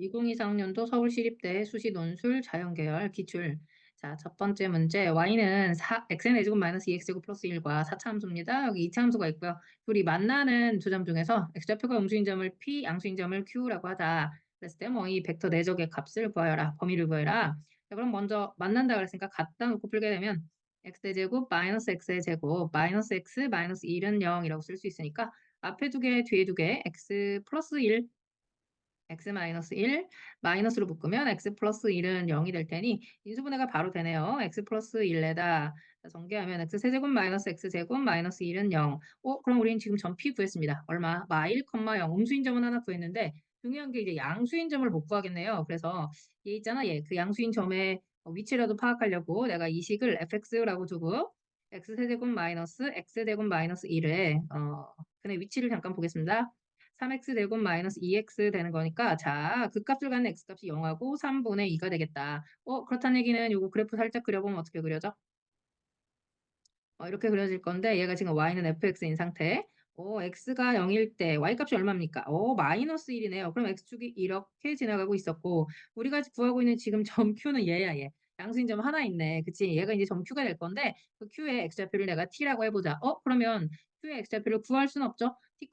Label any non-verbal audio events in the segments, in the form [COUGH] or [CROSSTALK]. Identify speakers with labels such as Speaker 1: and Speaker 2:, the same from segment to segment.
Speaker 1: 2024학년도 서울시립대 수시 논술 자연계열 기출. 자, 첫 번째 문제. y는 4, xn 제곱 마이너스 2x제곱 플러스 1과 4차 함수입니다. 여기 2차 함수가 있고요. 둘이 만나는 두 점 중에서 x좌표가 음수인 점을 p, 양수인 점을 q라고 하자. 그랬을 때 뭐 이 벡터 내적의 값을 구하여라. 범위를 구해라. 자, 그럼 먼저 만난다 그랬으니까 갖다 놓고 풀게 되면 x의 제곱 마이너스 x의 제곱 마이너스 x 마이너스 1은 0이라고 쓸 수 있으니까 앞에 두 개, 뒤에 두 개, x 플러스 1 x 마이너스 1 마이너스로 묶으면 x 플러스 1은 0이 될 테니 인수분해가 바로 되네요. x 플러스 1에다 전개하면 x 세제곱 마이너스 x 제곱 마이너스 1은 0. 어, 그럼 우리는 지금 전피 구했습니다. 얼마? 마 1, 0 음수인 점은 하나 구했는데 중요한 게 이제 양수인 점을 못 구하겠네요. 그래서 얘 있잖아. 얘 그 양수인 점의 위치라도 파악하려고 내가 이 식을 fx라고 두고 x 세제곱 마이너스 x 제곱 마이너스 1에 어, 근데 위치를 잠깐 보겠습니다. 3x 제곱 마이너스 2x 되는 거니까 자, 그 값을 갖는 x값이 0하고 3분의 2가 되겠다. 어, 그렇다는 얘기는 요거 그래프 살짝 그려보면 어떻게 그려져? 어, 이렇게 그려질 건데 얘가 지금 y는 fx인 상태. 오, x가 0일 때 y값이 얼마입니까? 오, 마이너스 1이네요. 그럼 x축이 이렇게 지나가고 있었고 우리가 구하고 있는 지금 [LAUGHS] 점 q는 얘야 얘. 양수인 점 하나 있네. 그치? 얘가 이제 점 q가 될 건데 그 q의 x좌표를 내가 t라고 해보자. 어? 그러면 q의 x좌표를 구할 수는 없죠. t,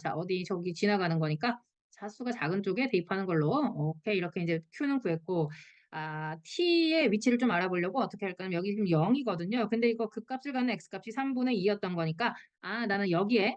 Speaker 1: 자 어디 저기 지나가는 거니까 자수가 작은 쪽에 대입하는 걸로 오케이 이렇게 이제 q는 구했고 아, t의 위치를 좀 알아보려고 어떻게 할까요? 여기 지금 0이거든요. 근데 이거 그 값을 갖는 x값이 3분의 2였던 거니까 아 나는 여기에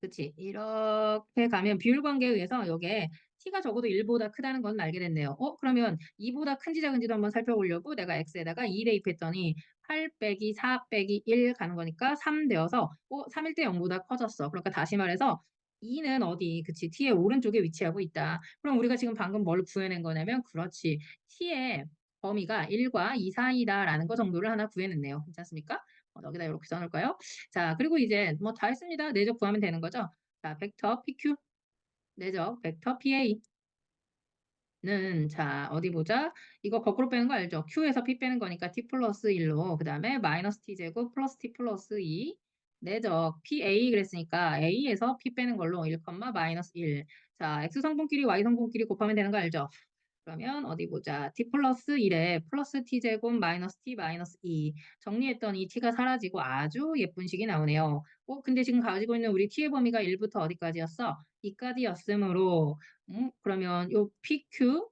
Speaker 1: 그치 이렇게 가면 비율 관계에 의해서 여기에 t가 적어도 1보다 크다는 건 알게 됐네요. 어 그러면 2보다 큰지 작은지도 한번 살펴보려고 내가 x에다가 2 대입했더니 8 빼기 4 빼기 1 가는 거니까 3 되어서 어 3일 때 0보다 커졌어. 그러니까 다시 말해서 2는 어디? 그치. t의 오른쪽에 위치하고 있다. 그럼 우리가 지금 방금 뭘 구해낸 거냐면 그렇지. t의 범위가 1과 2 사이다라는 거 정도를 하나 구해냈네요. 괜찮습니까? 어, 여기다 이렇게 써놓을까요? 자, 그리고 이제 뭐 다 했습니다. 내적 구하면 되는 거죠. 자, 벡터 PQ 내적 벡터 PA 는, 자, 어디 보자. 이거 거꾸로 빼는 거 알죠? Q에서 P 빼는 거니까 T 플러스 1로, 그 다음에 마이너스 T제곱 플러스 T 플러스 2, 내적 PA 그랬으니까 A에서 P 빼는 걸로 1, 마이너스 1. 자, X 성분끼리 Y 성분끼리 곱하면 되는 거 알죠? 그러면 어디 보자. t 플러스 1에 플러스 t제곱 마이너스 t 마이너스 2 정리했더니 t가 사라지고 아주 예쁜 식이 나오네요. 어, 근데 지금 가지고 있는 우리 t의 범위가 1부터 어디까지였어? 2까지였으므로 음, 그러면 요 pq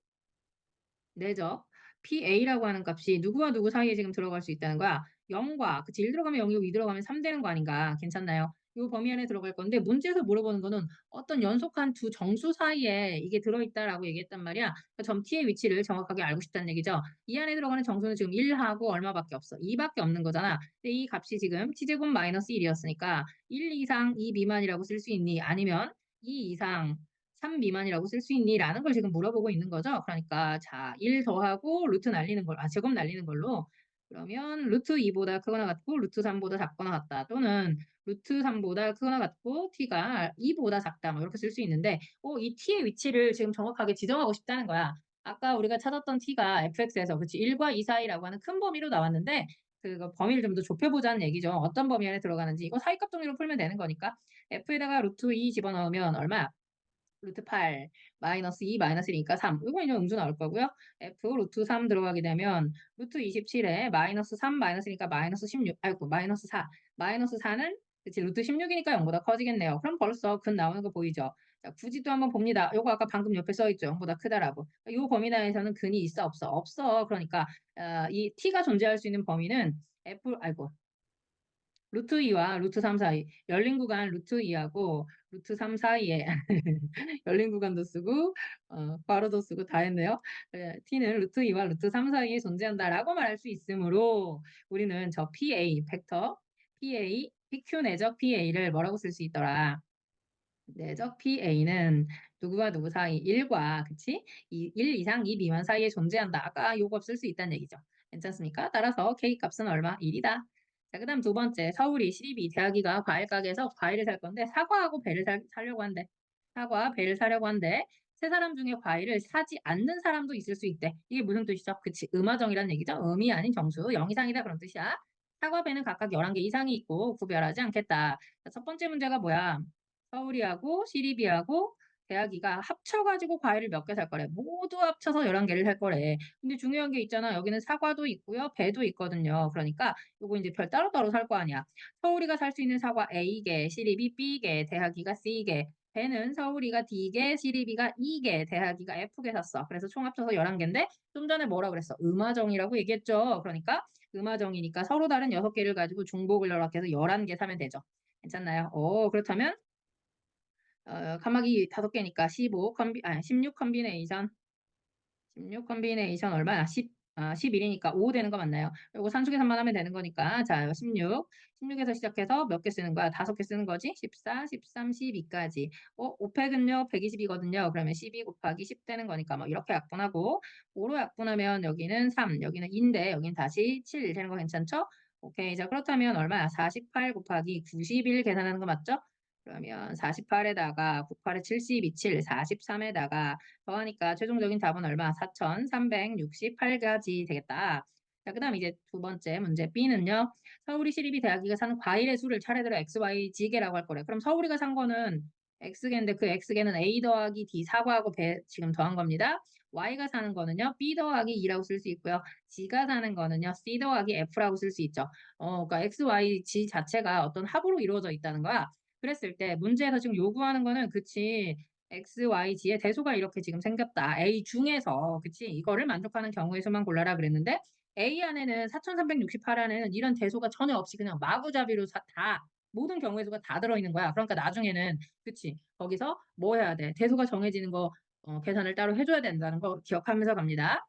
Speaker 1: 내적 pa라고 하는 값이 누구와 누구 사이에 지금 들어갈 수 있다는 거야. 0과 그치 1 들어가면 0이고 2 들어가면 3 되는 거 아닌가? 괜찮나요? 이 범위 안에 들어갈 건데 문제에서 물어보는 거는 어떤 연속한 두 정수 사이에 이게 들어있다라고 얘기했단 말이야. 그러니까 점 t의 위치를 정확하게 알고 싶다는 얘기죠. 이 안에 들어가는 정수는 지금 1하고 얼마밖에 없어. 2밖에 없는 거잖아. 근데 이 값이 지금 t제곱 마이너스 1이었으니까 1 이상 2 미만이라고 쓸 수 있니? 아니면 2 이상 3 미만이라고 쓸 수 있니? 라는 걸 지금 물어보고 있는 거죠. 그러니까 자, 1 더하고 루트 날리는 걸, 아, 제곱 날리는 걸로 그러면 루트 2보다 크거나 같고 루트 3보다 작거나 같다. 또는 루트 3보다 크거나 같고 t가 2보다 작다. 뭐 이렇게 쓸 수 있는데 어, 이 t의 위치를 지금 정확하게 지정하고 싶다는 거야. 아까 우리가 찾았던 t가 fx에서 그렇지 1과 2 사이라고 하는 큰 범위로 나왔는데 그 범위를 좀 더 좁혀보자는 얘기죠. 어떤 범위 안에 들어가는지 이거 사이값 정리로 풀면 되는 거니까 f에다가 루트 2 집어넣으면 얼마? 루트 8 마이너스 2 마이너스 1이니까 3 이거 이제 음수 나올 거고요. f 루트 3 들어가게 되면 루트 27에 마이너스 3 마이너스니까 마이너스 16 아이고 마이너스 4 마이너스 4는 그치 루트 16이니까 0보다 커지겠네요. 그럼 벌써 근 나오는 거 보이죠? 자, 굳이 또 한번 봅니다. 요거 아까 방금 옆에 써있죠. 0보다 크다라고. 이 범위 내에서는 근이 있어 없어? 없어. 그러니까 어, 이 t가 존재할 수 있는 범위는 f 아이고 루트 2와 루트 3 사이 열린 구간 루트 2하고 루트 3 사이에 [LAUGHS] 열린 구간도 쓰고 어, 괄호도 쓰고 다 했네요. 네, t는 루트 2와 루트 3 사이에 존재한다라고 말할 수 있으므로 우리는 저 PA 벡터 PA PQ 내적 PA를 뭐라고 쓸 수 있더라. 내적 PA는 누구와 누구 사이 1과 그치? 1 이상 2 미만 사이에 존재한다. 아까 요거 쓸 수 있다는 얘기죠. 괜찮습니까? 따라서 K 값은 얼마? 1이다. 자, 그 다음 두 번째, 서울이 시립이 대학이가 과일 가게에서 과일을 살 건데 사과하고 배를 사, 사려고 한대. 사과, 배를 사려고 한대. 세 사람 중에 과일을 사지 않는 사람도 있을 수 있대. 이게 무슨 뜻이죠? 그치, 음화정이라는 얘기죠. 음이 아닌 정수, 0 이상이다 그런 뜻이야. 사과, 배는 각각 11개 이상이 있고 구별하지 않겠다. 자, 첫 번째 문제가 뭐야? 서울이하고 시립이하고 대하기가 합쳐 가지고 과일을 몇 개 살 거래. 모두 합쳐서 11개를 살 거래. 근데 중요한 게 있잖아. 여기는 사과도 있고요. 배도 있거든요. 그러니까 요거 인제 별 따로따로 살 거 아니야. 서울이가 살 수 있는 사과 A개, 시립이 B개, 대하기가 C개. 배는 서울이가 D개, 시립이가 E개, 대하기가 F개 샀어. 그래서 총 합쳐서 11개인데 좀 전에 뭐라 그랬어? 음화정이라고 얘기했죠. 그러니까 음화정이니까 서로 다른 6개를 가지고 중복을 이렇게 해서 11개 사면 되죠. 괜찮나요? 어 그렇다면 어 칸막이 5개니까 15 컴비 아니 16 컴비네이션 16 컴비네이션 얼마야? 10 아 11이니까 5 되는 거 맞나요? 요거 산수 계산만 하면 되는 거니까 자 16, 16에서 시작해서 몇 개 쓰는 거야? 5개 쓰는 거지? 14, 13, 12까지. 어 5팩은요 120이거든요. 그러면 12 곱하기 10 되는 거니까 뭐 이렇게 약분하고 5로 약분하면 여기는 3, 여기는 2인데 여긴 다시 7 되는 거 괜찮죠? 오케이. 자 그렇다면 얼마야? 48 곱하기 91 계산하는 거 맞죠? 그러면 48에다가 98에 72, 7, 43에다가 더하니까 최종적인 답은 얼마? 4,368가지 되겠다. 자, 그 다음 이제 두 번째 문제 B는요. 서울이 시립이 대학이가 사는 과일의 수를 차례대로 X, Y, G개라고 할 거래. 그럼 서울이가 산 거는 X개인데 그 X개는 A 더하기 D 사과하고 배 지금 더한 겁니다. Y가 사는 거는요. B 더하기 2라고 쓸 수 있고요. G가 사는 거는요. C 더하기 F라고 쓸 수 있죠. 어, 그러니까 X, Y, G 자체가 어떤 합으로 이루어져 있다는 거야. 그랬을 때 문제에서 지금 요구하는 거는 그치 x, y, g의 대소가 이렇게 지금 생겼다. A 중에서 그치 이거를 만족하는 경우의 수만 골라라 그랬는데 A 안에는 4368 안에는 이런 대소가 전혀 없이 그냥 마구잡이로 사, 다 모든 경우의 수가 다 들어있는 거야. 그러니까 나중에는 그치 거기서 뭐 해야 돼? 대소가 정해지는 거 어, 계산을 따로 해줘야 된다는 거 기억하면서 갑니다.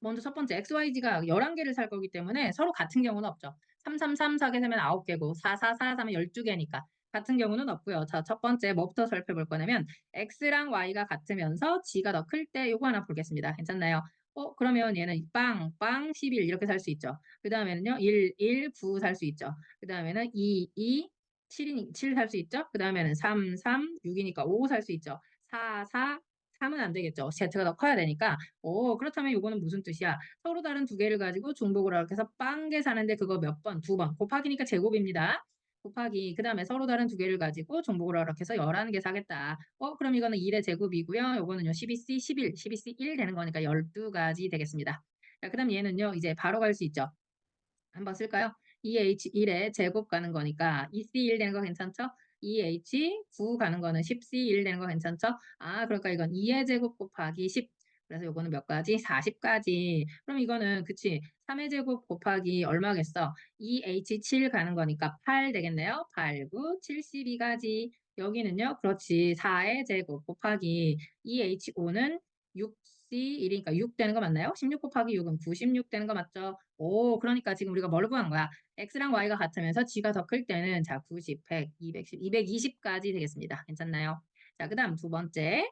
Speaker 1: 먼저 첫 번째 XYG가 11개를 살 거기 때문에 서로 같은 경우는 없죠. 333 4개 사면 9개고 444 사면 12개니까 같은 경우는 없고요. 자, 첫 번째 뭐부터 살펴볼 거냐면 x랑 y가 같으면서 g가 더 클 때 요거 하나 보겠습니다. 괜찮나요? 어, 그러면 얘는 빵, 빵, 11 이렇게 살 수 있죠. 그 다음에는요, 1, 1, 9 살 수 있죠. 그 다음에는 2, 2, 7이, 7살 수 있죠. 그 다음에는 3, 3, 6이니까 5 살 수 있죠. 4, 4, 3은 안 되겠죠. Z가 더 커야 되니까. 오, 그렇다면 요거는 무슨 뜻이야? 서로 다른 두 개를 가지고 중복을 이렇게 해서 빵 개 사는데 그거 몇 번? 두 번. 곱하기니까 제곱입니다. 곱하기 그 다음에 서로 다른 두 개를 가지고 정복을 이렇게 해서 11개 사겠다. 어 그럼 이거는 1의 제곱이고요. 요거는요 12C 11, 12C 1 되는 거니까 12가지 되겠습니다. 자, 그 다음 얘는요 이제 바로 갈 수 있죠. 한번 쓸까요? EH1의 제곱 가는 거니까 EC1 되는 거 괜찮죠? EH9 가는 거는 10C1 되는 거 괜찮죠? 아 그러니까 이건 2의 제곱 곱하기 10 그래서 요거는 몇 가지? 40가지. 그럼 이거는 그치 3의 제곱 곱하기 얼마겠어? 2H7 가는 거니까 8 되겠네요. 8, 9, 72가지. 여기는요. 그렇지. 4의 제곱 곱하기 2H5는 6C1이니까 6 되는 거 맞나요? 16 곱하기 6은 96 되는 거 맞죠? 오, 그러니까 지금 우리가 뭘 구한 거야? X랑 Y가 같으면서 G가 더 클 때는 자, 90, 100, 210, 220까지 되겠습니다. 괜찮나요? 자, 그 다음 두 번째.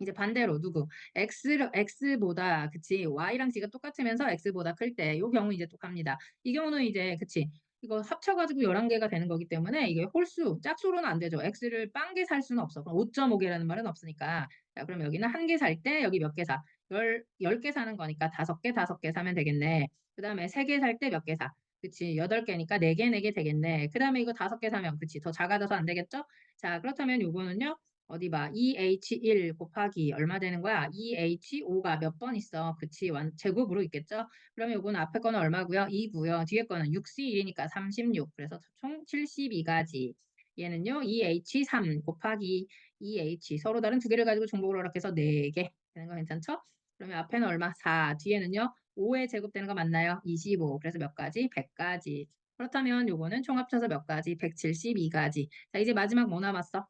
Speaker 1: 이제 반대로 누구 x x보다 그치 y랑 g가 똑같으면서 x보다 클 때 요 경우 이제 똑합니다. 이 경우는 이제 그치 이거 합쳐가지고 11개가 되는 거기 때문에 이게 홀수 짝수로는 안 되죠. x를 빵 개 살 수는 없어. 그럼 5.5개라는 말은 없으니까 자 그럼 여기는 한 개 살 때 여기 몇 개 사? 10, 10개 사는 거니까 5개 5개 사면 되겠네. 그 다음에 3개 살 때 몇 개 사? 그치 8개니까 4개 4개 되겠네. 그 다음에 이거 5개 사면 그치 더 작아져서 안 되겠죠? 자 그렇다면 요거는요 어디 봐. EH1 곱하기 얼마 되는 거야? EH5가 몇 번 있어? 그치. 완, 제곱으로 있겠죠? 그러면 요거는 앞에 거는 얼마고요? 2고요. 뒤에 거는 6C1이니까 36. 그래서 총 72가지. 얘는요. EH3 곱하기 EH 서로 다른 두 개를 가지고 중복을 허락해서 4개 되는 거 괜찮죠? 그러면 앞에는 얼마? 4. 뒤에는요. 5의 제곱 되는 거 맞나요? 25. 그래서 몇 가지? 100가지. 그렇다면 요거는 총 합쳐서 몇 가지? 172가지. 자, 이제 마지막 뭐 남았어?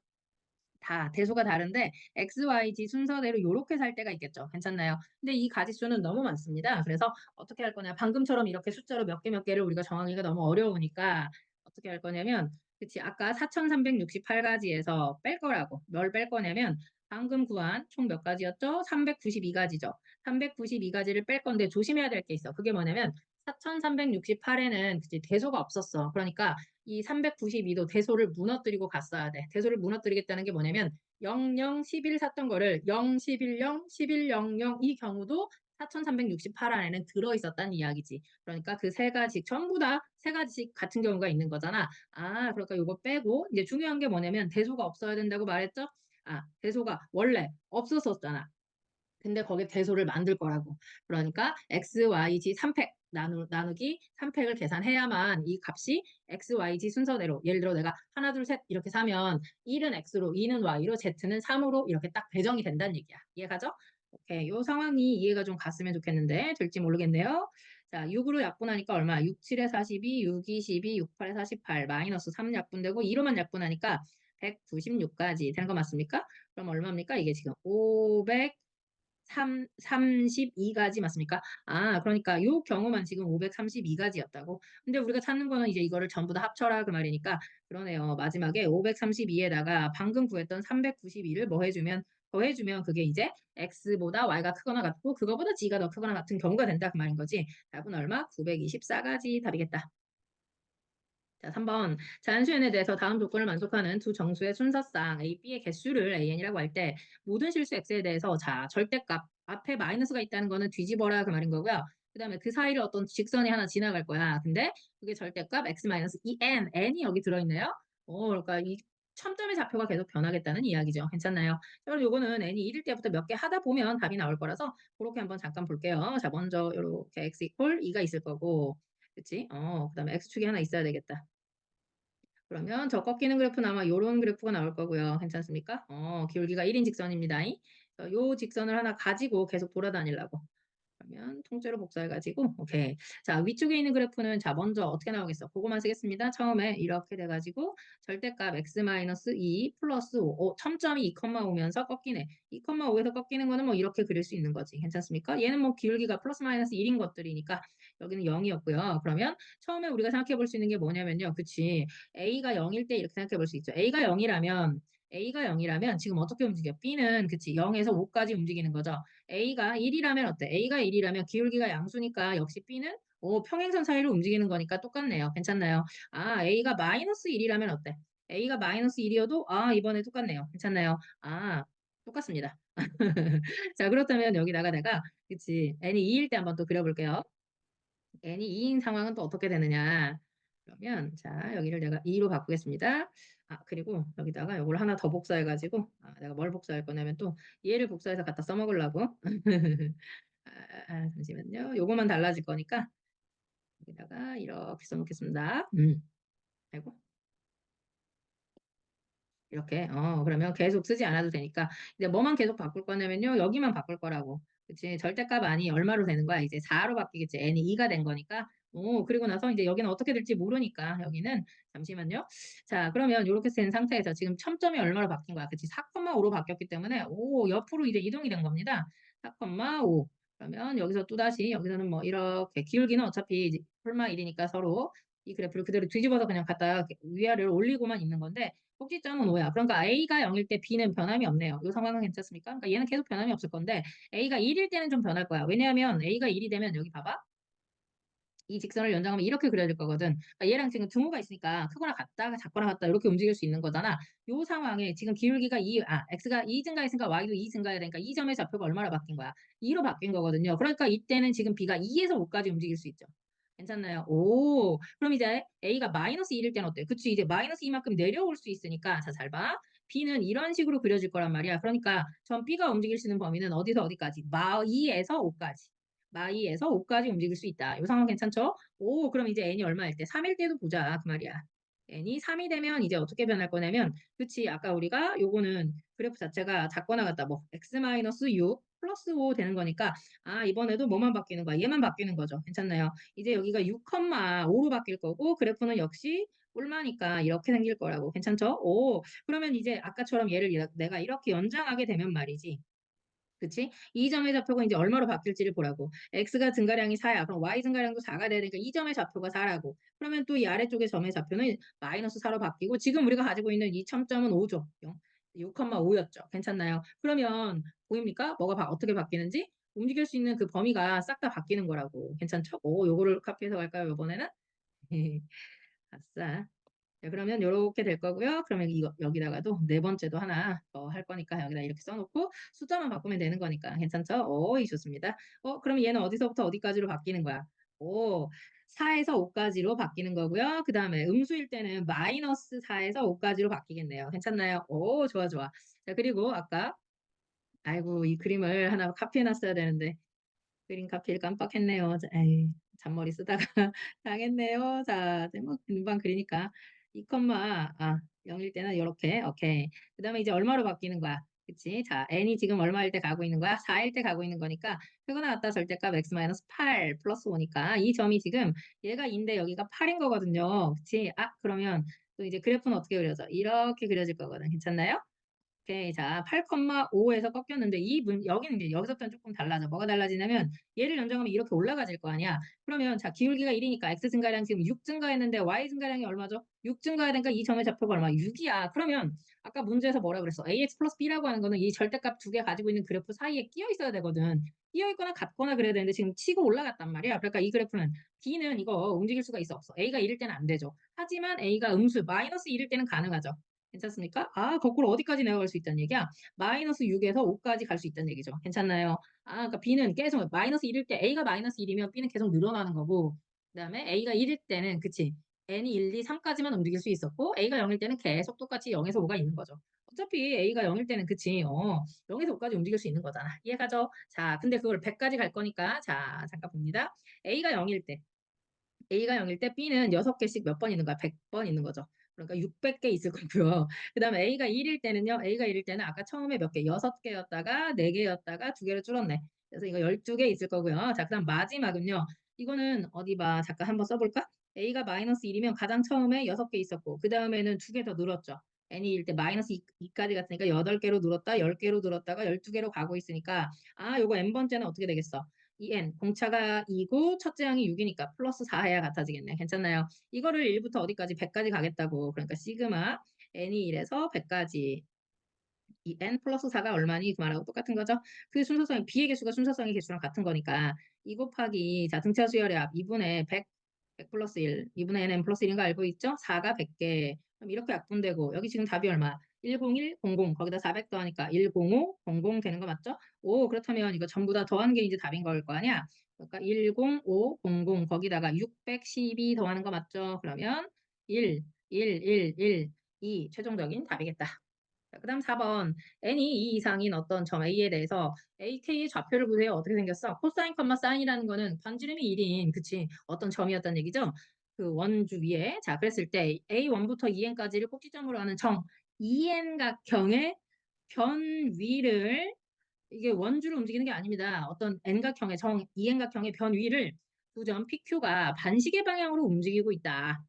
Speaker 1: 다 대소가 다른데 x, y, z 순서대로 이렇게 살 때가 있겠죠. 괜찮나요? 근데 이 가지수는 너무 많습니다. 그래서 어떻게 할 거냐. 방금처럼 이렇게 숫자로 몇 개 몇 개를 우리가 정하기가 너무 어려우니까 어떻게 할 거냐면 그치 아까 4368가지에서 뺄 거라고 뭘 뺄 거냐면 방금 구한 총 몇 가지였죠? 392가지죠. 392가지를 뺄 건데 조심해야 될 게 있어. 그게 뭐냐면 4368에는 대소가 없었어. 그러니까 이 392도 대소를 무너뜨리고 갔어야 돼. 대소를 무너뜨리겠다는 게 뭐냐면 00, 11 샀던 거를 0, 11, 0, 11, 00 이 경우도 4368 안에는 들어있었다는 이야기지. 그러니까 그 세 가지 전부 다 세 가지씩 같은 경우가 있는 거잖아. 아, 그러니까 이거 빼고 이제 중요한 게 뭐냐면 대소가 없어야 된다고 말했죠? 아 대소가 원래 없었었잖아. 근데 거기에 대소를 만들 거라고. 그러니까 x, y, z 3팩 나누, 나누기 3팩을 계산해야만 이 값이 x, y, z 순서대로 예를 들어 내가 하나, 둘, 셋 이렇게 사면 1은 x로, 2는 y로, z는 3으로 이렇게 딱 배정이 된다는 얘기야. 이해가죠? 오케이. 요 상황이 이해가 좀 갔으면 좋겠는데 될지 모르겠네요. 자, 6으로 약분하니까 얼마? 6, 7에 42, 6, 2, 12, 6, 8에 48, 마이너스 3 약분되고 2로만 약분하니까 196까지 되는 거 맞습니까? 그럼 얼마입니까? 이게 지금 500 3, 32가지 맞습니까? 아, 그러니까 요 경우만 지금 532가지였다고. 근데 우리가 찾는 거는 이제 이거를 전부 다 합쳐라 그 말이니까 그러네요. 마지막에 532에다가 방금 구했던 392를 뭐 해주면 더해주면 그게 이제 x보다 y가 크거나 같고 그거보다 g가 더 크거나 같은 경우가 된다 그 말인 거지. 답은 얼마? 924가지 답이겠다. 자, 3번. 자연수연에 대해서 다음 조건을 만족하는 두 정수의 순서상 A, B의 개수를 AN이라고 할 때 모든 실수 X에 대해서 자, 절대값 앞에 마이너스가 있다는 거는 뒤집어라 그 말인 거고요. 그 다음에 그 사이를 어떤 직선이 하나 지나갈 거야. 근데 그게 절대값 X 마이너스 EN, N이 여기 들어있네요. 어, 그러니까 이 첨점의 좌표가 계속 변하겠다는 이야기죠. 괜찮나요? 자, 그럼 요거는 n이 1일 때부터 몇 개 하다 보면 답이 나올 거라서 그렇게 한번 잠깐 볼게요. 자, 먼저 이렇게 x 이퀄 2가 있을 거고 그치? 어, 그 다음에 x축이 하나 있어야 되겠다. 그러면 저 꺾이는 그래프는 아마 요런 그래프가 나올 거고요. 괜찮습니까? 어, 기울기가 1인 직선입니다. 이요 직선을 하나 가지고 계속 돌아다니려고. 그러면 통째로 복사해가지고 오케이. 자 위쪽에 있는 그래프는 자 먼저 어떻게 나오겠어? 그거만 쓰겠습니다. 처음에 이렇게 돼가지고 절대값 x-2 플러스 5 어, 첨점이 2,5면서 꺾이네. 2,5에서 꺾이는 거는 뭐 이렇게 그릴 수 있는 거지. 괜찮습니까? 얘는 뭐 기울기가 플러스 마이너스 1인 것들이니까 여기는 0이었고요. 그러면 처음에 우리가 생각해 볼 수 있는 게 뭐냐면요. 그치. a가 0일 때 이렇게 생각해 볼 수 있죠. a가 0이라면 A가 0이라면 지금 어떻게 움직여? B는 그치 0에서 5까지 움직이는 거죠. A가 1이라면 어때? A가 1이라면 기울기가 양수니까 역시 B는 오, 평행선 사이로 움직이는 거니까 똑같네요. 괜찮나요? 아, A가 마이너스 1이라면 어때? A가 마이너스 1이어도 아, 이번에 똑같네요. 괜찮나요? 아, 똑같습니다. [LAUGHS] 자, 그렇다면 여기다가 내가 그치 n이 2일 때 한번 또 그려볼게요. n이 2인 상황은 또 어떻게 되느냐? 그러면 자, 여기를 내가 2로 바꾸겠습니다. 아, 그리고 여기다가 이걸 하나 더 복사해가지고, 아, 내가 뭘 복사할 거냐면 또 얘를 복사해서 갖다 써먹으려고. [LAUGHS] 아, 아, 잠시만요. 요거만 달라질 거니까 여기다가 이렇게 써놓겠습니다. 음. 아이고. 이렇게, 어, 그러면 계속 쓰지 않아도 되니까, 이제 뭐만 계속 바꿀 거냐면요. 여기만 바꿀 거라고. 그치. 절대값 아니 얼마로 되는 거야? 이제 4로 바뀌겠지. n이 2가 된 거니까. 오, 그리고 나서 이제 여기는 어떻게 될지 모르니까 여기는 잠시만요. 자, 그러면 이렇게 된 상태에서 지금 첨점이 얼마로 바뀐 거야? 그치? 4,5로 바뀌었기 때문에 오, 옆으로 이제 이동이 된 겁니다. 4,5. 그러면 여기서 또 다시 여기서는 뭐 이렇게 기울기는 어차피 폴마 1이니까 서로 이 그래프를 그대로 뒤집어서 그냥 갖다 위아래로 올리고만 있는 건데 꼭지점은 5야. 그러니까 A가 0일 때 B는 변함이 없네요. 이 상황은 괜찮습니까? 그러니까 얘는 계속 변함이 없을 건데 A가 1일 때는 좀 변할 거야. 왜냐하면 A가 1이 되면 여기 봐봐. 이 직선을 연장하면 이렇게 그려질 거거든. 그러니까 얘랑 지금 등호가 있으니까 크거나 같다, 작거나 같다 이렇게 움직일 수 있는 거잖아. 이 상황에 지금 기울기가 2, 아, x가 2 증가했으니까 y도 2 증가해야 되니까 이 점의 좌표가 얼마나 바뀐 거야? 2로 바뀐 거거든요. 그러니까 이때는 지금 b가 2에서 5까지 움직일 수 있죠. 괜찮나요? 오, 그럼 이제 A가 마이너스 1일 때는 어때요? 그치, 이제 마이너스 2만큼 내려올 수 있으니까, 자, 잘 봐. B는 이런 식으로 그려질 거란 말이야. 그러니까 전 B가 움직일 수 있는 범위는 어디서 어디까지? 마 2에서 5까지. 마2에서 5까지 움직일 수 있다. 이 상황 괜찮죠? 오, 그럼 이제 n이 얼마일 때? 3일 때도 보자. 그 말이야. n이 3이 되면 이제 어떻게 변할 거냐면 그치 아까 우리가 요거는 그래프 자체가 작거나 같다 뭐 x-6 플러스 5 되는 거니까 아 이번에도 뭐만 바뀌는 거야 얘만 바뀌는 거죠 괜찮나요 이제 여기가 6,5로 바뀔 거고 그래프는 역시 뿔마니까 이렇게 생길 거라고 괜찮죠 오 그러면 이제 아까처럼 얘를 내가 이렇게 연장하게 되면 말이지 그치? 이 점의 좌표가 이제 얼마로 바뀔지를 보라고. x가 증가량이 4야. 그럼 y 증가량도 4가 돼야 되니까 이 점의 좌표가 4라고. 그러면 또 이 아래쪽의 점의 좌표는 마이너스 4로 바뀌고 지금 우리가 가지고 있는 이 첨점은 5죠. 6,5였죠. 괜찮나요? 그러면 보입니까? 뭐가 바, 어떻게 바뀌는지? 움직일 수 있는 그 범위가 싹 다 바뀌는 거라고. 괜찮죠? 오, 요거를 카피해서 갈까요? 이번에는? [LAUGHS] 아싸. 자, 그러면 이렇게 될 거고요. 그러면 이거 여기다가도 네 번째도 하나 더할 거니까 여기다 이렇게 써놓고 숫자만 바꾸면 되는 거니까 괜찮죠? 오, 이 좋습니다. 어, 그럼 얘는 어디서부터 어디까지로 바뀌는 거야? 오, 4에서 5까지로 바뀌는 거고요. 그 다음에 음수일 때는 마이너스 4에서 5까지로 바뀌겠네요. 괜찮나요? 오, 좋아, 좋아. 자, 그리고 아까 아이고, 이 그림을 하나 카피해 놨어야 되는데 그림 카피를 깜빡했네요. 자, 에이, 잔머리 쓰다가 [LAUGHS] 당했네요. 자, 뭐 금방 그리니까 2, 아, 0일 때는 요렇게. 오케이. 그 다음에 이제 얼마로 바뀌는 거야? 그치? 자, n이 지금 얼마일 때 가고 있는 거야? 4일 때 가고 있는 거니까 표가 갖다 절대값 x-8 플러스 5니까 이 점이 지금 얘가 인데 여기가 8인 거거든요. 그치? 아, 그러면 또 이제 그래프는 어떻게 그려져? 이렇게 그려질 거거든. 괜찮나요? 오케이. 자, 8,5에서 꺾였는데 이 문, 여기는 이제 여기서부터는 조금 달라져. 뭐가 달라지냐면 얘를 연장하면 이렇게 올라가질 거 아니야. 그러면 자, 기울기가 1이니까 x 증가량 지금 6 증가했는데 y 증가량이 얼마죠? 6 증가해야 되니까 이 점의 좌표가 얼마? 6이야. 그러면 아까 문제에서 뭐라 그랬어? ax 플러스 b라고 하는 거는 이 절대값 두 개 가지고 있는 그래프 사이에 끼어 있어야 되거든. 끼어 있거나 같거나 그래야 되는데 지금 치고 올라갔단 말이야. 그러니까 이 그래프는 b는 이거 움직일 수가 있어 없어. a가 1일 때는 안 되죠. 하지만 a가 음수 마이너스 1일 때는 가능하죠. 괜찮습니까? 아, 거꾸로 어디까지 내려갈 수 있다는 얘기야? 마이너스 6에서 5까지 갈 수 있다는 얘기죠. 괜찮나요? 아, 그러니까 B는 계속 마이너스 1일 때 A가 마이너스 1이면 B는 계속 늘어나는 거고 그 다음에 A가 1일 때는 그치 N이 1, 2, 3까지만 움직일 수 있었고 A가 0일 때는 계속 똑같이 0에서 5가 있는 거죠. 어차피 A가 0일 때는 그치 어 0에서 5까지 움직일 수 있는 거잖아. 이해가죠? 자, 근데 그걸 100까지 갈 거니까 자, 잠깐 봅니다. A가 0일 때 A가 0일 때 B는 6개씩 몇 번 있는 거야? 100번 있는 거죠. 그러니까 600개 있을 거고요. [LAUGHS] 그 다음에 A가 1일 때는요. A가 1일 때는 아까 처음에 몇 개? 6개였다가 4개였다가 2개로 줄었네. 그래서 이거 12개 있을 거고요. 자, 그 다음 마지막은요. 이거는 어디 봐. 잠깐 한번 써볼까? A가 마이너스 1이면 가장 처음에 6개 있었고 그 다음에는 2개 더 늘었죠. n이 1일 때 마이너스 2, 까지 갔으니까 8개로 늘었다, 10개로 늘었다가 12개로 가고 있으니까 아, 요거 n번째는 어떻게 되겠어? 2n 공차가 2고 첫째 항이 6이니까 플러스 4해야 같아지겠네. 괜찮나요? 이거를 1부터 어디까지 100까지 가겠다고. 그러니까 시그마 n이 1에서 100까지 이 n 플러스 4가 얼마니? 그 말하고 똑같은 거죠. 그 순서성이 b의 개수가 순서성의 개수랑 같은 거니까 2 곱하기 자 등차 수열의 합 2분의 100 100 플러스 1 2분의 nn 플러스 1인 거 알고 있죠? 4가 100개 그럼 이렇게 약분되고 여기 지금 답이 얼마? 101, 00 거기다 400 더하니까 105, 00 되는 거 맞죠? 오 그렇다면 이거 전부 다 더한 게 이제 답인 걸 거 아니야? 그러니까 105, 00 거기다가 612 더하는 거 맞죠? 그러면 1, 1, 1, 1, 2 최종적인 답이겠다. 그 다음 4번 n이 2 이상인 어떤 점 a에 대해서 ak의 좌표를 보세요. 어떻게 생겼어? 코사인, 컴마 사인이라는 거는 반지름이 1인 그치 어떤 점이었다는 얘기죠. 그 원주 위에 자 그랬을 때 a1부터 2n까지를 꼭지점으로 하는 점 En각형의 변 위를 이게 원주로 움직이는 게 아닙니다. 어떤 N각형의 정 En각형의 변 위를 두 점 PQ가 반시계 방향으로 움직이고 있다.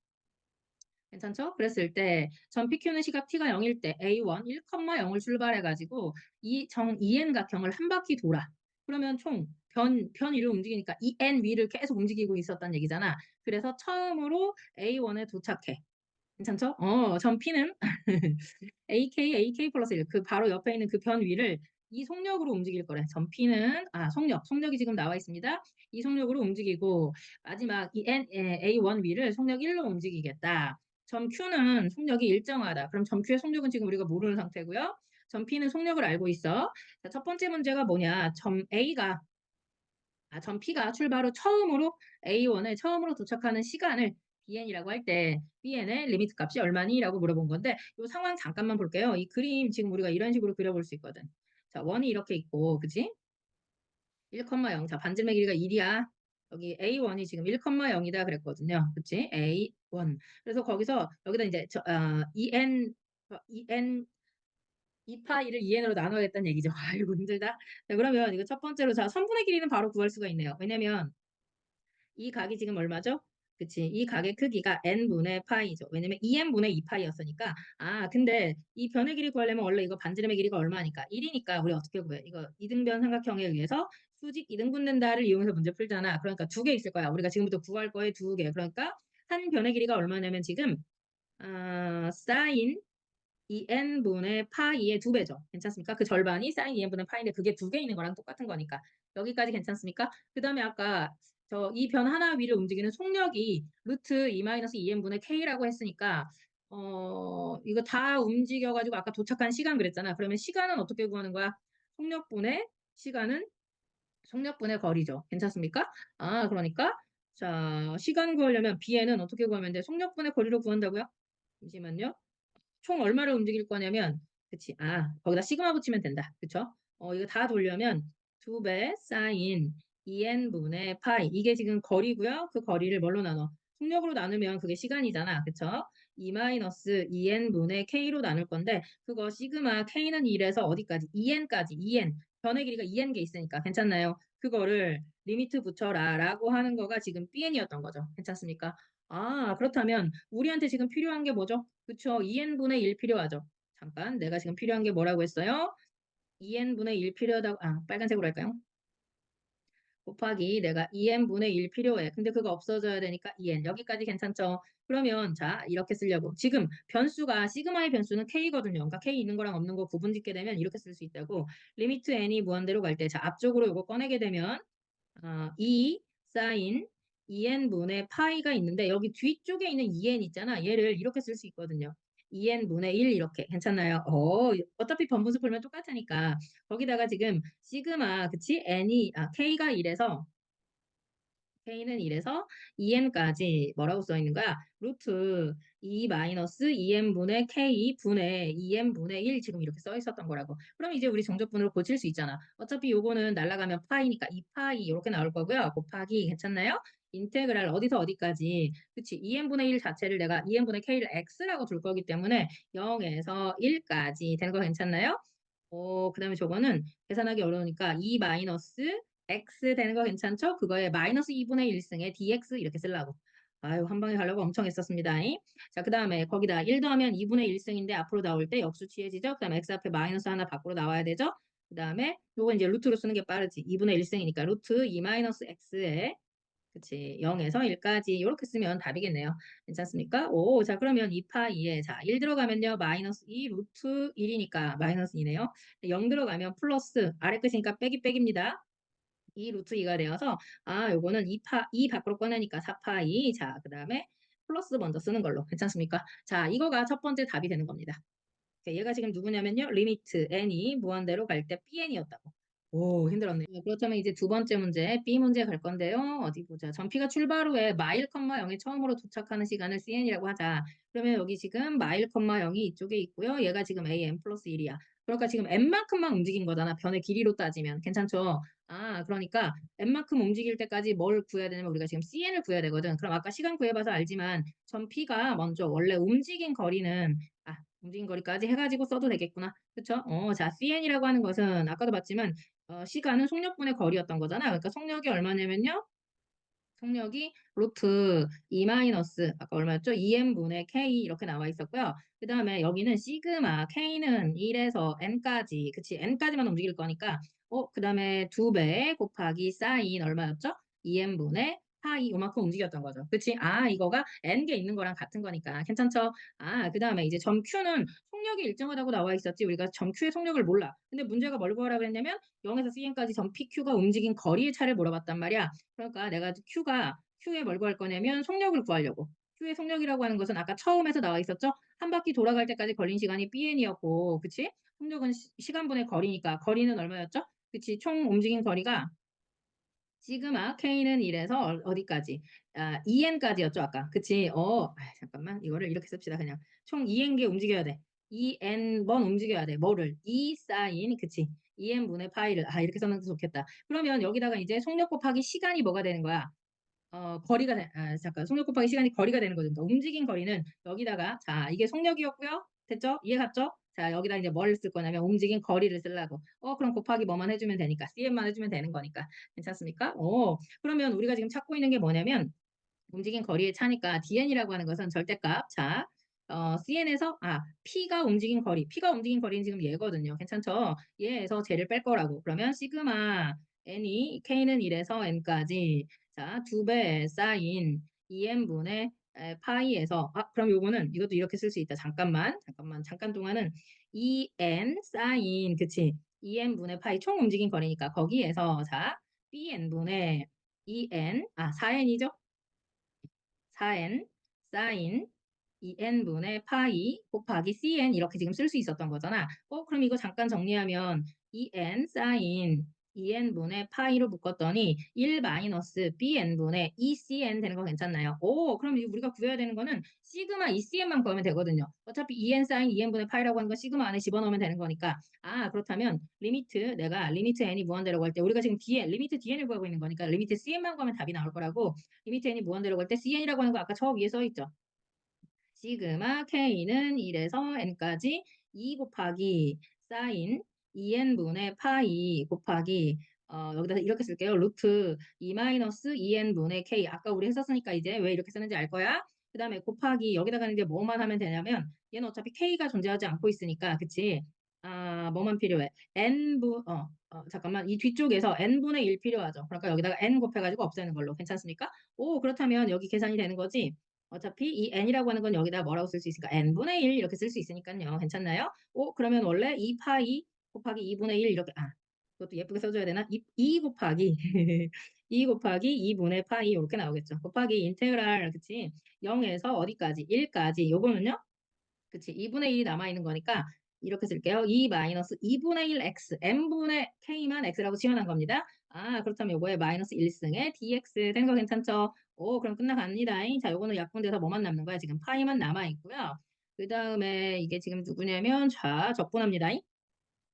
Speaker 1: 괜찮죠? 그랬을 때점 PQ는 시각 T가 0일 때 A1 1,0을 출발해가지고 이 정 EN각형을 한 바퀴 돌아. 그러면 총 변, 변 위를 움직이니까 EN 위를 계속 움직이고 있었단 얘기잖아. 그래서 처음으로 A1에 도착해. 괜찮죠? 어, 점 P는 AK, AK 플러스 1. 그 바로 옆에 있는 그 변 위를 이 속력으로 움직일 거래. 점 P는, 아, 속력. 속력이 지금 나와 있습니다. 이 속력으로 움직이고, 마지막 이 N, A1 위를 속력 1로 움직이겠다. 점 Q는 속력이 일정하다. 그럼 점 Q의 속력은 지금 우리가 모르는 상태고요. 점 P는 속력을 알고 있어. 자, 첫 번째 문제가 뭐냐. 점 A가, 아, 점 P가 출발 후 처음으로 A1에 처음으로 도착하는 시간을 bn이라고 할 때 bn의 리미트 값이 얼마니? 라고 물어본 건데 이 상황 잠깐만 볼게요. 이 그림 지금 우리가 이런 식으로 그려볼 수 있거든. 자, 원이 이렇게 있고 그지? 1,0. 자, 반지름의 길이가 1이야. 여기 A1이 지금 1,0이다 그랬거든요. 그치? A1. 그래서 거기서 여기다 이제 저, 어, EN, EN 2파이를 2n으로 나눠야겠다는 얘기죠. [LAUGHS] 아이고 힘들다. 자, 그러면 이거 첫 번째로 자, 선분의 길이는 바로 구할 수가 있네요. 왜냐면 이 각이 지금 얼마죠? 그치. 이 각의 크기가 n분의 파이죠. 왜냐면 2n분의 2파이였으니까. 아, 근데 이 변의 길이 구하려면 원래 이거 반지름의 길이가 얼마니까? 1이니까 우리 어떻게 구해? 이거 이등변 삼각형에 의해서 수직 이등분된다를 이용해서 문제 풀잖아. 그러니까 두 개 있을 거야. 우리가 지금부터 구할 거에 두 개. 그러니까 한 변의 길이가 얼마냐면 지금 어, 사인 2n분의 파이의 두 배죠. 괜찮습니까? 그 절반이 사인 2n분의 파이인데 그게 두 개 있는 거랑 똑같은 거니까. 여기까지 괜찮습니까? 그 다음에 아까 저 이 변 하나 위를 움직이는 속력이 루트 2-2n분의 k라고 했으니까 어 이거 다 움직여가지고 아까 도착한 시간 그랬잖아. 그러면 시간은 어떻게 구하는 거야? 속력분의 시간은 속력분의 거리죠. 괜찮습니까? 아 그러니까 자, 시간 구하려면 bn은 어떻게 구하면 돼? 속력분의 거리로 구한다고요? 잠시만요. 총 얼마를 움직일 거냐면 그치 아 거기다 시그마 붙이면 된다 그쵸 어 이거 다 돌려면 2배 사인 2n분의 파이 이게 지금 거리고요. 그 거리를 뭘로 나눠? 속력으로 나누면 그게 시간이잖아. 그쵸? 2 마이너스 2n분의 k로 나눌 건데 그거 시그마 k는 1에서 어디까지? 2n까지. 2n 변의 길이가 2n 개 있으니까. 괜찮나요? 그거를 리미트 붙여라 라고 하는 거가 지금 bn이었던 거죠. 괜찮습니까? 아 그렇다면 우리한테 지금 필요한 게 뭐죠? 그쵸. 2n분의 1 필요하죠. 잠깐. 내가 지금 필요한 게 뭐라고 했어요? 2n분의 1 필요하다고 아 빨간색으로 할까요? 곱하기 내가 2n분의 1 필요해. 근데 그거 없어져야 되니까 2n. 여기까지 괜찮죠? 그러면 자 이렇게 쓰려고. 지금 변수가 시그마의 변수는 k거든요. 그러니까 k 있는 거랑 없는 거 구분 짓게 되면 이렇게 쓸 수 있다고. 리미트 n이 무한대로 갈 때 자 앞쪽으로 이거 꺼내게 되면 어, 2 사인 2n분의 파이가 있는데 여기 뒤쪽에 있는 2n 있잖아. 얘를 이렇게 쓸 수 있거든요. 2n분의 1 이렇게 괜찮나요? 어, 어차피 번분수 풀면 똑같으니까 거기다가 지금 시그마 그치? n이 아 k가 1에서 k는 1에서 2n까지 뭐라고 써 있는 거야? 루트 2 마이너스 2n분의 k 분의 2n분의 1 지금 이렇게 써 있었던 거라고. 그럼 이제 우리 정적분으로 고칠 수 있잖아. 어차피 요거는 날라가면 파이니까 2파이 이렇게 나올 거고요. 곱하기 괜찮나요? 인테그랄 어디서 어디까지 그치 2n분의 1 자체를 내가 2n분의 k를 x라고 둘 거기 때문에 0에서 1까지 되는 거 괜찮나요? 어, 그 다음에 저거는 계산하기 어려우니까 2 마이너스 x 되는 거 괜찮죠? 그거에 마이너스 2분의 1승에 dx 이렇게 쓰려고. 아유, 한 방에 가려고 엄청 했었습니다. 자, 그 다음에 거기다 1 더하면 2분의 1승인데 앞으로 나올 때 역수 취해지죠? 그 다음에 x 앞에 마이너스 하나 밖으로 나와야 되죠? 그 다음에 요거 이제 루트로 쓰는 게 빠르지. 2분의 1승이니까 루트 2 마이너스 x에 그치. 0에서 1까지 이렇게 쓰면 답이겠네요. 괜찮습니까? 오, 자 그러면 2파 2에 자, 1 들어가면요. 마이너스 2 루트 1이니까 마이너스 2네요. 0 들어가면 플러스 아래 끝이니까 빼기 빼기입니다. 2 루트 2가 되어서 아, 요거는 2파 2 밖으로 꺼내니까 4파 2. 자, 그 다음에 플러스 먼저 쓰는 걸로. 괜찮습니까? 자, 이거가 첫 번째 답이 되는 겁니다. 얘가 지금 누구냐면요. 리미트 n이 무한대로 갈 때 bn이었다고. 오, 힘들었네 요. 그렇다면 이제 두 번째 문제, B 문제 갈 건데요. 어디 보자. 전피가 출발 후에 마일 컴마 0에 처음으로 도착하는 시간을 CN이라고 하자. 그러면 여기 지금 마일 컴마 0이 이쪽에 있고요. 얘가 지금 AM 플러스 1이야. 그러니까 지금 n만큼만 움직인 거잖아. 변의 길이로 따지면. 괜찮죠? 아, 그러니까 n만큼 움직일 때까지 뭘 구해야 되냐면 우리가 지금 CN을 구해야 되거든. 그럼 아까 시간 구해봐서 알지만 전피가 먼저 원래 움직인 거리는 아, 움직인 거리까지 해가지고 써도 되겠구나. 그쵸? 어, 자, CN이라고 하는 것은 아까도 봤지만 어, 시간은 속력분의 거리였던 거잖아. 그러니까 속력이 얼마냐면요. 속력이 루트 2 마이너스 아까 얼마였죠? 2n분의 k 이렇게 나와 있었고요. 그 다음에 여기는 시그마 k는 1에서 n까지 그치 n까지만 움직일 거니까 어, 그 다음에 2배 곱하기 사인 얼마였죠? 2n분의 파이 요만큼 움직였던 거죠. 그치? 아, 이거가 n개 있는 거랑 같은 거니까 괜찮죠? 아, 그 다음에 이제 점 Q는 속력이 일정하다고 나와 있었지 우리가 점 Q의 속력을 몰라. 근데 문제가 뭘 구하라고 했냐면 0에서 CN까지 점 PQ가 움직인 거리의 차를 물어봤단 말이야. 그러니까 내가 Q가 Q에 뭘 구할 거냐면 속력을 구하려고. Q의 속력이라고 하는 것은 아까 처음에서 나와 있었죠? 한 바퀴 돌아갈 때까지 걸린 시간이 BN이었고, 그치? 속력은 시, 간분의 거리니까 거리는 얼마였죠? 그치? 총 움직인 거리가 시그마 K는 1에서 어디까지? 아, 2n까지였죠, 아까. 그치? 어, 아, 잠깐만. 이거를 이렇게 씁시다, 그냥. 총 2n개 움직여야 돼. 2n번 움직여야 돼. 뭐를? 2 사인, 그치? 2n분의 파이를. 아, 이렇게 써면 좋겠다. 그러면 여기다가 이제 속력 곱하기 시간이 뭐가 되는 거야? 어, 거리가, 되, 아, 잠깐. 속력 곱하기 시간이 거리가 되는 거죠. 그러니까 움직인 거리는 여기다가, 자, 이게 속력이었고요. 됐죠? 이해 갔죠? 자, 여기다 이제 뭘 쓸 거냐면 움직인 거리를 쓰려고. 어, 그럼 곱하기 뭐만 해주면 되니까. CM만 해주면 되는 거니까. 괜찮습니까? 어, 그러면 우리가 지금 찾고 있는 게 뭐냐면 움직인 거리의 차니까 DN이라고 하는 것은 절대값. 자, 어, CN에서 아 P가 움직인 거리, P가 움직인 거리는 지금 얘거든요. 괜찮죠? 얘에서 쟤를 뺄 거라고. 그러면 시그마 N이 K는 1에서 N까지 자, 두배 2N분의 에, 파이에서 아 그럼 요거는 이것도 이렇게 쓸 수 있다. 잠깐만 잠깐만 잠깐 동안은 2n 사인 그치 2n 분의 파이 총 움직인 거리니까 거기에서 자 bn 분의 2n 아 4n이죠 4n 사인 2n 분의 파이 곱하기 cn 이렇게 지금 쓸 수 있었던 거잖아. 어 그럼 이거 잠깐 정리하면 2n 사인 2n분의 파이로 묶었더니 1 마이너스 bn분의 2cn 되는 거 괜찮나요? 오, 그럼 이 우리가 구해야 되는 거는 시그마 2cn만 구하면 되거든요. 어차피 2n 사인 2n분의 파이라고 하는 건 시그마 안에 집어넣으면 되는 거니까. 아, 그렇다면 리미트 내가 리미트 n이 무한대라고 할 때 우리가 지금 dn 리미트 dn을 구하고 있는 거니까 리미트 cn만 구하면 답이 나올 거라고 리미트 n이 무한대라고 할 때 cn이라고 하는 거 아까 저 위에 써 있죠. 시그마 k는 1에서 n까지 2 곱하기 사인 2n분의 파이 곱하기 어, 여기다 이렇게 쓸게요. 루트 2 마이너스 2n분의 k 아까 우리 했었으니까 이제 왜 이렇게 쓰는지 알 거야. 그 다음에 곱하기 여기다가 이제 뭐만 하면 되냐면 얘는 어차피 k가 존재하지 않고 있으니까 그치? 아 뭐만 필요해? n분 어, 어 잠깐만 이 뒤쪽에서 n분의 1 필요하죠. 그러니까 여기다가 n 곱해가지고 없애는 걸로 괜찮습니까? 오 그렇다면 여기 계산이 되는 거지. 어차피 이 n이라고 하는 건 여기다 뭐라고 쓸 수 있으니까 n분의 1 이렇게 쓸 수 있으니까요. 괜찮나요? 오 그러면 원래 2 파이 곱하기 2분의 1 이렇게 아 그것도 예쁘게 써줘야 되나? 2, 2 곱하기 [LAUGHS] 2 곱하기 2분의 파이 이렇게 나오겠죠. 곱하기 인테그랄 그치? 0에서 어디까지? 1까지 요거는요? 그치 2분의 1이 남아있는 거니까 이렇게 쓸게요. 2 마이너스 2분의 1 x n분의 k만 x라고 치환한 겁니다. 아 그렇다면 요거에 마이너스 1승에 dx 된 거 괜찮죠? 오 그럼 끝나갑니다. 자 요거는 약분돼서 뭐만 남는 거야? 지금 파이만 남아있고요. 그 다음에 이게 지금 누구냐면 자 적분합니다.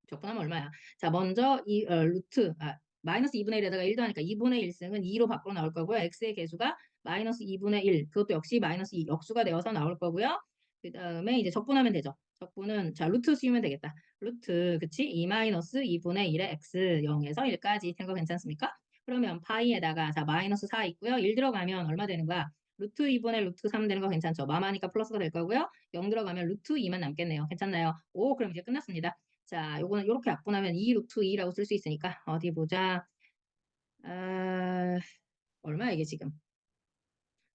Speaker 1: 적분하면 얼마야? 자, 먼저 이 어, 루트 아, 마이너스 2분의 1에다가 1도 하니까 2분의 1승은 2로 밖으로 나올 거고요. x의 개수가 마이너스 2분의 1 그것도 역시 마이너스 2 역수가 되어서 나올 거고요. 그 다음에 이제 적분하면 되죠. 적분은 자 루트 씌우면 되겠다. 루트 그치? 2 마이너스 2분의 1의 x 0에서 1까지 된 거 괜찮습니까? 그러면 파이에다가 자 마이너스 4 있고요. 1 들어가면 얼마 되는 거야? 루트 2분의 루트 3 되는 거 괜찮죠? 마마니까 플러스가 될 거고요. 0 들어가면 루트 2만 남겠네요. 괜찮나요? 오 그럼 이제 끝났습니다. 자, 요거는 이렇게 약분하면 2 루트 2라고 쓸 수 있으니까 어디 보자. 아, 얼마야 이게 지금?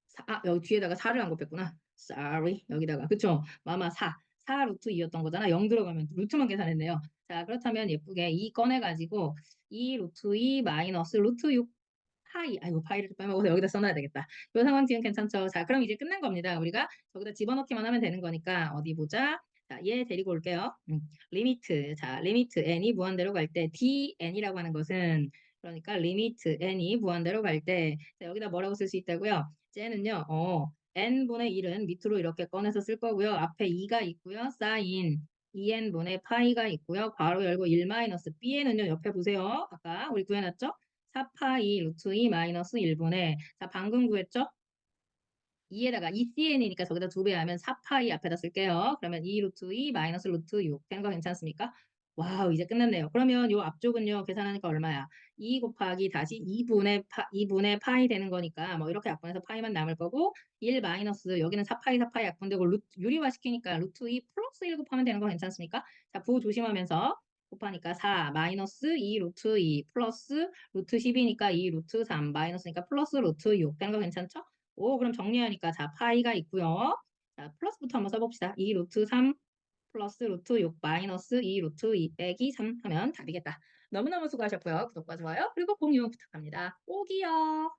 Speaker 1: 사, 아, 여기 뒤에다가 4를 안 곱했구나. sorry. 여기다가. 그쵸? 마마 4. 4 루트 2였던 거잖아. 0 들어가면 루트만 계산했네요. 자, 그렇다면 예쁘게 2 꺼내가지고 2 루트 2 마이너스 루트 6 파이. 아이고, 파이를 빼먹어서 여기다 써놔야 되겠다. 이 상황 지금 괜찮죠? 자, 그럼 이제 끝난 겁니다. 우리가 여기다 집어넣기만 하면 되는 거니까 어디 보자. 자, 얘 데리고 올게요. 음, 리미트. 자, 리미트 n이 무한대로 갈 때 dn이라고 하는 것은 그러니까 리미트 n이 무한대로 갈 때 여기다 뭐라고 쓸 수 있다고요? 쟤는요. 어, n분의 1은 밑으로 이렇게 꺼내서 쓸 거고요. 앞에 2가 있고요. 사인 2n분의 파이가 있고요. 괄호 열고 1 마이너스 bn은요. 옆에 보세요. 아까 우리 구해놨죠? 4파이 루트 2 마이너스 1분의 자 방금 구했죠? 2에다가 2cn이니까 저기다 두배 하면 4파이 앞에다 쓸게요. 그러면 2 루트 2 마이너스 루트 6 되는 거 괜찮습니까? 와우 이제 끝났네요. 그러면 요 앞쪽은요 계산하니까 얼마야? 2 곱하기 다시 2분의 파 2분의 파이 되는 거니까 뭐 이렇게 약분해서 파이만 남을 거고 1 마이너스 여기는 4파이 4파이 약분되고 루트, 유리화 시키니까 루트 2 플러스 1 곱하면 되는 거 괜찮습니까? 자 부호 조심하면서 곱하니까 4 마이너스 2 루트 2 플러스 루트 10이니까 2 루트 3 마이너스니까 플러스 루트 6 되는 거 괜찮죠? 오 그럼 정리하니까 자 파이가 있고요. 자 플러스부터 한번 써봅시다. 2 루트 3 플러스 루트 6 마이너스 2 루트 2 빼기 3 하면 답이겠다. 너무너무 수고하셨고요. 구독과 좋아요 그리고 공유 부탁합니다. 꼭이요.